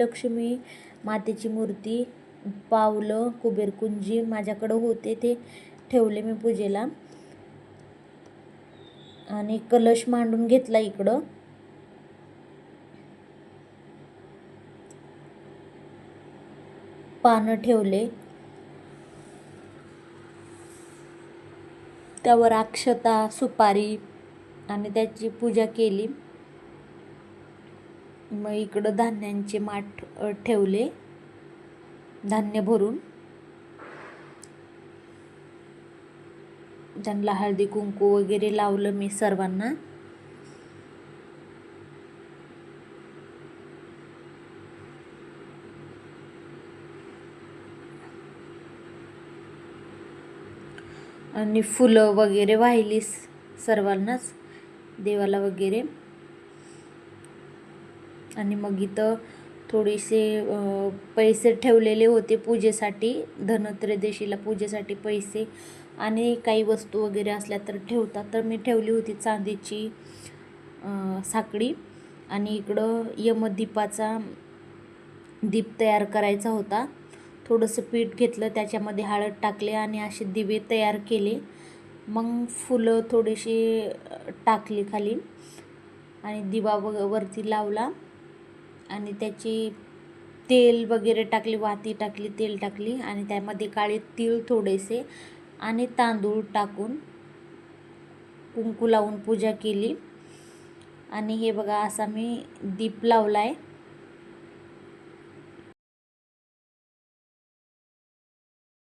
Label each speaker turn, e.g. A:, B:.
A: लक्ष्मी मातेची मूर्ती पावलं कुबेरकुंजी माझ्याकडं होते ते ठेवले मी पूजेला. आणि कलश मांडून घेतला इकडं. पानं ठेवले. त्यावर अक्षता सुपारी आणि त्याची पूजा केली. मग इकडं धान्यांचे माठ ठेवले. धान्य भरून. त्यांना हळदी कुंकू वगैरे लावलं मी सर्वांना. आणि फुलं वगैरे वाहिली सर्वांनाच देवाला वगैरे. आणि मग इथं थोडेसे पैसे ठेवलेले होते पूजेसाठी धनत्रयोदशीला पूजेसाठी पैसे आणि काही वस्तू वगैरे असल्या तर ठेवतात. तर मी ठेवली होती चांदीची साखळी आणि इकडं यमदीपाचा दीप तयार करायचा होता. थोडंसं पीठ घेतलं त्याच्यामध्ये हळद टाकले आणि असे दिवे तयार केले. मग फुलं थोडीशी टाकली खाली आणि दिवा वग वरती लावला. आणि त्याची तेल वगैरे टाकली वाती टाकली तेल टाकली आणि त्यामध्ये काळे तीळ थोडेसे आणि तांदूळ टाकून कुंकू लावून पूजा केली. आणि हे बघा असा मी दीप लावला आहे